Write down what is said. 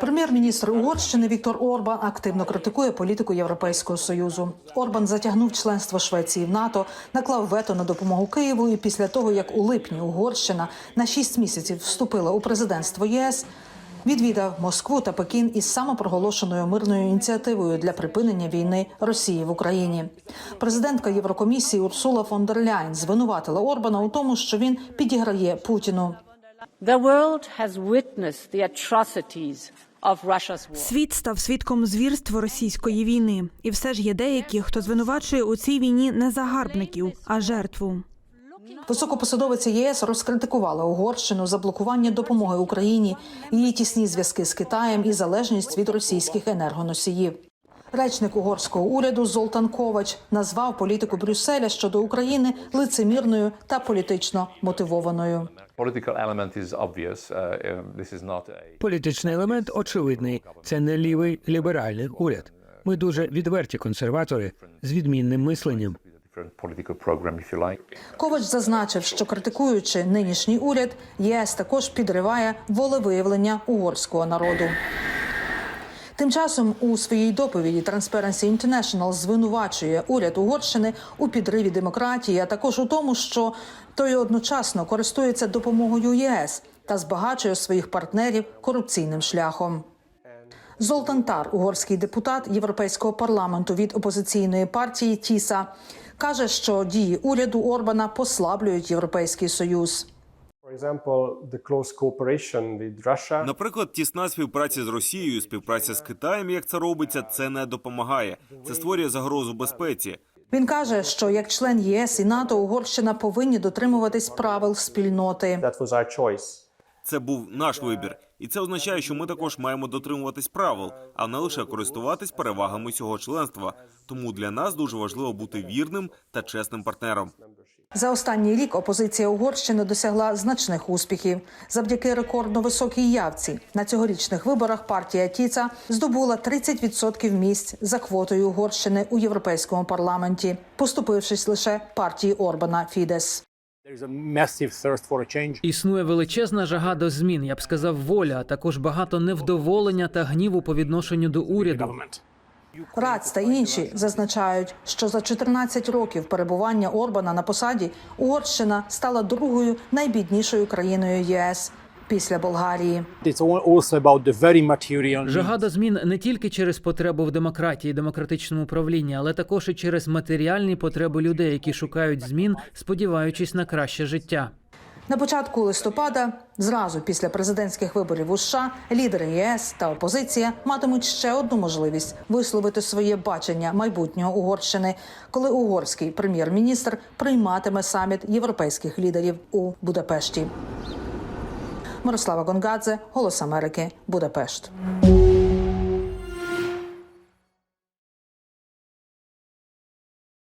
Прем'єр-міністр Угорщини Віктор Орбан активно критикує політику Європейського союзу. Орбан затягнув членство Швеції в НАТО, наклав вето на допомогу Києву. І після того, як у липні Угорщина на шість місяців вступила у президентство ЄС, відвідав Москву та Пекін із самопроголошеною мирною ініціативою для припинення війни Росії в Україні. Президентка Єврокомісії Урсула фон дер Ляйн звинуватила Орбана у тому, що він підіграє Путіну. Світ став свідком звірств російської війни, і все ж є деякі, хто звинувачує у цій війні не загарбників, а жертву. Високопосадовиця ЄС розкритикувала Угорщину за блокування допомоги Україні, її тісні зв'язки з Китаєм і залежність від російських енергоносіїв. Речник угорського уряду Золтан Ковач назвав політику Брюсселя щодо України лицемірною та політично мотивованою. Uh, um, Політичний елемент очевидний. Це не лівий ліберальний уряд. Ми дуже відверті консерватори з відмінним мисленням. Ковач зазначив, що критикуючи нинішній уряд, ЄС також підриває волевиявлення угорського народу. Тим часом у своїй доповіді Transparency International звинувачує уряд Угорщини у підриві демократії, а також у тому, що той одночасно користується допомогою ЄС та збагачує своїх партнерів корупційним шляхом. Золтан Тар, угорський депутат Європейського парламенту від опозиційної партії Тіса, каже, що дії уряду Орбана послаблюють європейський союз. Наприклад, тісна співпраця з Росією, співпраця з Китаєм, як це робиться, це не допомагає. Це створює загрозу безпеці. Він каже, що як член ЄС і НАТО Угорщина повинні дотримуватись правил спільноти. that was our choice. Це був наш вибір, і це означає, що ми також маємо дотримуватись правил, а не лише користуватись перевагами цього членства. Тому для нас дуже важливо бути вірним та чесним партнером. За останній рік опозиція Угорщини досягла значних успіхів завдяки рекордно високій явці. На цьогорічних виборах партія Тіца здобула 30% місць за квотою Угорщини у європейському парламенті, поступившись лише партії Орбана Фідес. Існує величезна жага до змін, я б сказав, воля, а також багато невдоволення та гніву по відношенню до уряду. Рац та інші зазначають, що за 14 років перебування Орбана на посаді Угорщина стала другою найбіднішою країною ЄС після Болгарії. Жага до змін не тільки через потребу в демократії, і демократичному управлінні, але також і через матеріальні потреби людей, які шукають змін, сподіваючись на краще життя. На початку листопада, зразу після президентських виборів у США, лідери ЄС та опозиція матимуть ще одну можливість висловити своє бачення майбутнього Угорщини, коли угорський прем'єр-міністр прийматиме саміт європейських лідерів у Будапешті. Мирослава Гонгадзе, Голос Америки, Будапешт.